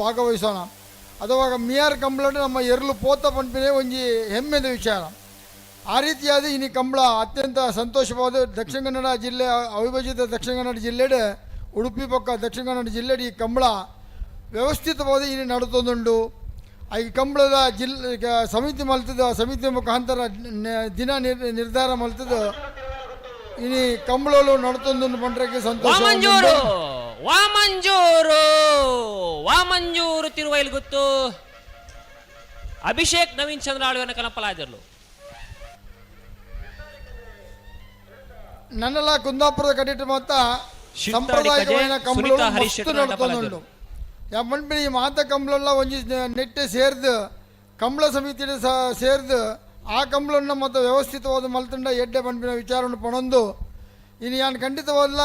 ಭಾಗವಹಿಸೋಣ. ಅದವಾಗ mere Kambala ನಮ್ಮ ಎರಲು ಪೋತ ಪಂಪಿನೇ ಒಂಜಿ ಹೆಮ್ಮೆದ ವಿಚಾರ. ಆ ರೀತಿಯಾದ ಇನ್ನು ಕಂಬಳ ಅತ್ಯಂತ ಸಂತೋಷವಾದ ದಕ್ಷಿಣ ಕನ್ನಡ ಜಿಲ್ಲೆ, ಅವಿಭಜಿತ ದಕ್ಷಿಣ ಕನ್ನಡ ಜಿಲ್ಲೆಡೆ, ಉಡುಪಿ ಪಕ್ಕ ದಕ್ಷಿಣ ಕನ್ನಡ ಜಿಲ್ಲೆಡೆ ಈ ಕಂಬಳ ವ್ಯವಸ್ಥಿತವಾದ ಇನ್ನು ನಡುತ್ತೊಂದುಂಡು ಆ ಈ ಕಂಬಳದ ಜಿಲ್ ಸಮಿತಿ ಮಲ್ತದ, ಸಮಿತಿ ಮುಖಾಂತರ ದಿನ ನಿರ್, ನಿರ್ಧಾರ ಮಲ್ತದ ಇನಿ ಕಂಬಳಲು ನಡುತ್ತೊಂದು ಪಂಡ್ರಕ್ಕೆ ಸಂತೋಷ ವಾಮಂಜೂರು ಗೊತ್ತು? ಅಭಿಷೇಕ್ ನವೀನ್ ಚಂದ್ರ ಆಳ್ವನ ಕನಪಲಾದಿರ್ಲು ನನ್ನೆಲ್ಲ ಕುಂದಾಪುರದ ಕಟ್ಟಿಟ್ಟು ಮತ್ತ ಸಂಪ್ರದಾಯಕమైన ಕಂಬಳು ಮಸ್ತ್ ನಡ್ಕೊಂಡುಂಡು ಯಾಮಣ್ಬಿಡಿ ಈ ಮಾತ ಕಂಬಳೆಲ್ಲ ಒಂಜಿ ನೆಟ್ಟೆ ಸೇರ್ದು ಕಂಬಳ ಸಮಿತಿ ಸೇರ್ದು ಆ ಕಂಬಳನ್ನ ಮತ್ತು ವ್ಯವಸ್ಥಿತವಾದ ಮಲ್ತಂಡ ಎಡ್ಡೆ ಪಂಪಿನ ವಿಚಾರವನ್ನು ಪಣೊಂದು. ಇನ್ನು ಯಾನ್ ಖಂಡಿತವಾದ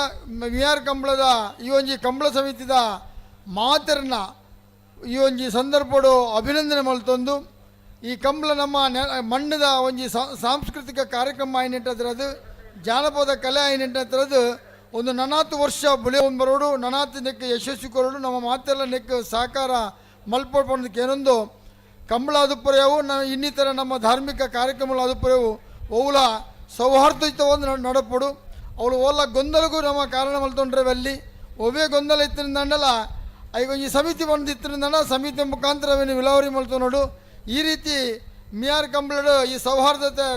ವಿಆರ್ ಕಂಬಳದ ಈ ಒಂಜಿ ಕಂಬಳ ಸಮಿತಿದ ಮಾತರನ್ನ ಈ ಒಂಜಿ ಸಂದರ್ಭಡು ಅಭಿನಂದನೆ ಮಲ್ತೊಂದು. ಈ ಕಂಬಳ ನಮ್ಮ ನೆ- ಮಣ್ಣದ ಒಂಜಿ ಸಾಂಸ್ಕೃತಿಕ ಕಾರ್ಯಕ್ರಮ ಆಯ್ನಿಟ್ಟದ್ರದು ಜಾನಪದ ಕಲೆ ಆಯ್ನಿಟ್ಟದ್ರದು ಒಂದು ನನಾತು ವರ್ಷ ಬುಳೆ ಬರೋಡು ನನಾತು ನೆಕ್ ಯಶಸ್ವಿ ಕೊರೋಡು, ನಮ್ಮ ಮಾತೆಲ್ಲ ನೆಕ್ ಸಹಕಾರ ಮಲ್ಪಡ್ಬಂದಕ್ಕೆ ಏನೊಂದು ಕಂಬಳ ಅದುಪರ್ಯವು ನ, ಇನ್ನಿತರ ನಮ್ಮ ಧಾರ್ಮಿಕ ಕಾರ್ಯಕ್ರಮಗಳ ಅದುಪರ್ಯವು ಅವುಲ ಸೌಹಾರ್ದಯುತವಾದ ನಡೆಪೊಡು. ಅವಳು ಓಲ ಗೊಂದಲಗೂ ನಮ್ಮ ಕಾರಣ ಮಲ್ತೊಂಡ್ರೆ ಅಲ್ಲಿ. ಒವೇ ಗೊಂದಲ ಇತ್ತಿರಿಂದಂಡಲ್ಲ ಈಗ ಈ ಸಮಿತಿ ಬಂದಿದ್ದರಿಂದ ಸಮಿತಿ ಮುಖಾಂತರ ವಿಲಾವರಿ ಮಾಡ್ತು ನೋಡು. ಈ ರೀತಿ ಮಿಯಾರ್ ಕಂಬಳಡು, ಈ ಸೌಹಾರ್ದತೆ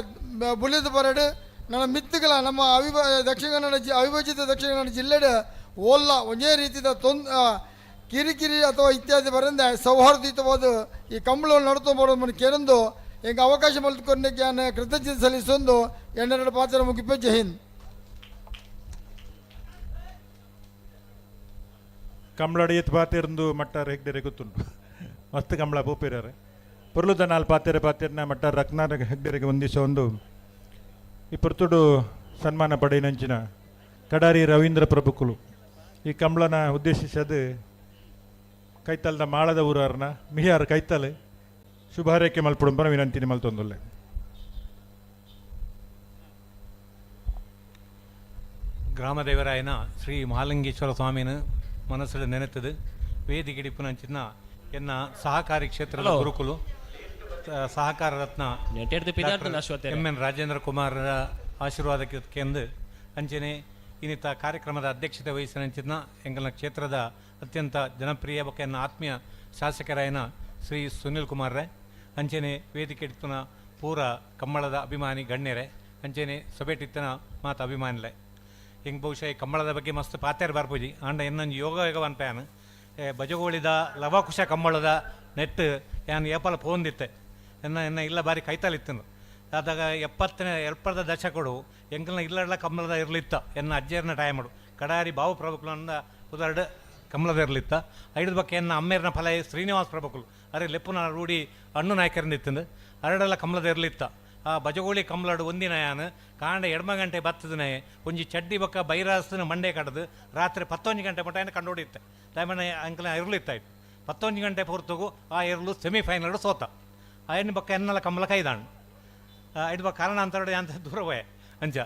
ಬುಲಿದು ಬರಡು. ನನ್ನ ಮಿತ್ತುಗಳ, ನಮ್ಮ ಅವಿಭ, ದಕ್ಷಿಣ ಕನ್ನಡ ಜಿ, ಅವಿಭಜಿತ ದಕ್ಷಿಣ ಕನ್ನಡ ಜಿಲ್ಲೆಡು ಓಲ್ಲ ಒಂದೇ ರೀತಿಯ ತೊಂದ ಕಿರಿಕಿರಿ ಅಥವಾ ಇತ್ಯಾದಿ ಬರಂದ ಸೌಹಾರ್ದಯುತವಾದ ಈ ಕಂಬಳವನ್ನು ನಡ್ಕೊಂಡು ಮನ ಕೇಳಂದು, ಹೆಂಗೆ ಅವಕಾಶ ಮಲ್ತ್ಕೊಂಡಕ್ಕೆ ಕೃತಜ್ಞತೆ ಸಲ್ಲಿಸೊಂದು ಎಣ್ಣೆರಡು ಪಾತ್ರ ಮುಗಿಪ. ಜೈ ಹಿಂದ್. ಕಂಬಳಡಿ ಎತ್ತು ಮಟ್ಟ ಹೆಗ್ಡೆರೆ ಗೊತ್ತುಂಟು ಮಸ್ತ್ ಕಂಬಳ ಪೂಪಿರಾರೆ. ಪೊರ್ಲುದ ನಾಲ್ ಪಾತೆರೆ ಪಾತೆರ್ನ ಮಟ್ಟ ರಕ್ನಾರ ಹೆಗ್ಡೆರೆಗೆ ಒಂದಿಸ ಒಂದು. ಈ ಪೊರ್ತುಡು ಸನ್ಮಾನ ಪಡೆಯನಂಚಿನ ಕಡಾರಿ ರವೀಂದ್ರ ಪ್ರಭುಕುಲು. ಈ ಕಂಬಳನ ಉದ್ದೇಶಿಸದು ಕೈತಲ್ದ ಮಾಳದ ಊರಾರ್ನ ಮಿಯಾರ್ ಕೈತಲ್ ಶುಭ ಹಾರೈಕೆ ಮಲ್ಪುಡುಂಬನ ವಿನಂತಿನಿ ಮಲ್ತೊಂದುಲ್ಲೆ. ಗ್ರಾಮದೇವರಾಯನ ಶ್ರೀ ಮಹಾಲಿಂಗೇಶ್ವರ ಸ್ವಾಮಿನ ಮನಸ್ಸಲ್ಲಿ ನೆನೆತದು ವೇದಿಗಿಡಿಪುನಂಚಿನ ಎನ್ನ ಸಹಕಾರಿ ಕ್ಷೇತ್ರದ. ಗುರುಕುಲು ಸಹಕಾರ ರತ್ನ. ಎಂ ಎನ್ ರಾಜೇಂದ್ರ ಕುಮಾರ್ ಆಶೀರ್ವಾದಕ್ಕೆ ಕೆಂದು ಅಂಚನೆ ಇನ್ನಿತ ಕಾರ್ಯಕ್ರಮದ ಅಧ್ಯಕ್ಷತೆ ವಹಿಸಿನಂಚಿನ ಎಂಗಲ ಕ್ಷೇತ್ರದ ಅತ್ಯಂತ ಜನಪ್ರಿಯ ಎನ್ನ ಆತ್ಮೀಯ ಶಾಸಕರಾಯನ ಶ್ರೀ ಸುನಿಲ್ ಕುಮಾರ್ ರೇ ಅಂಚನೆ ವೇದಿಕೆ ಇಡ್ತನ ಪೂರ ಕಮ್ಮಳದ ಅಭಿಮಾನಿ ಗಣ್ಯರೇ ಅಂಚನೆ ಸೊಬೇಟಿತ್ತನ ಮಾತ ಅಭಿಮಾನಿಲೆ ಹಿಂಗೆ ಬಹುಶಃ ಕಂಬಳದ ಬಗ್ಗೆ ಮಸ್ತ್ ಪಾತೇರ್ ಬರ್ಪೂಜಿ ಆಂಡ ಇನ್ನೊಂದು ಯೋಗ ಯೋಗ ಪ್ಯಾನ್. ಬಜಗೋಳಿದ ಲವಕುಶ ಕಂಬಳದ ನೆಟ್ ಯಾನ್ ಏಪಲ ದಿತ್ತೆ ಎನ್ನ ಎನ್ನ ಇಲ್ಲ ಬಾರಿ ಕೈತಲಿತ್ತನು. ಅದಾಗ ಎಪ್ಪತ್ತನೇ ಎಪ್ಪದ ದಶಕಡು ಎಂಕಲ್ನ ಇಲ್ಲಡ್ಲ ಕಂಬಳದ ಇರ್ಲಿತ್ತ. ಎನ್ನ ಅಜ್ಜರ್ನ ಟೈಮಡು. ಕಡಾರಿ ಬಾವು ಪ್ರಭುಕುಲಂದ ಉದಾಹರಣೆ ಕಮಲದ ಇರ್ಲಿತ್ತ. ಐದು ಬಕ್ಕೆ ಎನ್ನ ಅಮ್ಮೇರ್ನ ಫಲ ಶ್ರೀನಿವಾಸ ಪ್ರಭುಕುಲು. ಅರೆ ಲೆಪ್ಪುನ ರೂಢಿ ಅಣ್ಣು ನಾಯಕರಿಂದ ಅರಡೆಲ್ಲ ಕಮಲದ ಇರ್ಲಿತ್ತ. ಆ ಬಜಗೋಳಿ ಕಮ್ಲಾಡು ಒಂದಿನ ಯಾನ್, ಕಾಂಡ ಎಡ್ಮ ಗಂಟೆ ಬತ್ತದನೆ, ಒಂಜಿ ಚಡ್ಡಿ ಬಕ್ಕ ಬೈರಾಸ್ತನ ಮಂಡೆ ಕಡದು, ರಾತ್ರಿ ಪತ್ತೊಂದು ಗಂಟೆ ಮಟ್ಟ ಏನು ಕಂಡುಹಿಡಿಯುತ್ತೆ ದಯಮನೆ ಅಂಕಲ ಇರ್ಲಿತ್ತಾಯ್ತು. ಪತ್ತೊಂದು ಗಂಟೆ ಪೂರ್ತಗೂ ಆ ಎರಲು ಸೆಮಿಫೈನಲ್ ಸೋತ. ಎಣ್ಣೆ ಬಕ್ಕ ಎನ್ನಲ ಕಂಬಳ ಕೈದಾಣ್. ಇದು ಬೊಕ್ಕ ಕಾರಣ ಅಂತ ದೂರವೇ ಅಂಜ.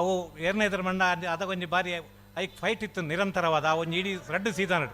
ಅವು ಎರಡನೇ ಇದ್ರ ಮಂಡ ಅದ ಒಂಜಿ ಬಾರಿ ಐಕ್ ಫೈಟ್ ಇತ್ತು ನಿರಂತರವಾದ, ಆ ಒಂಜಿ ಇಡೀ ರಡ್ಡು ಸೀಸನ್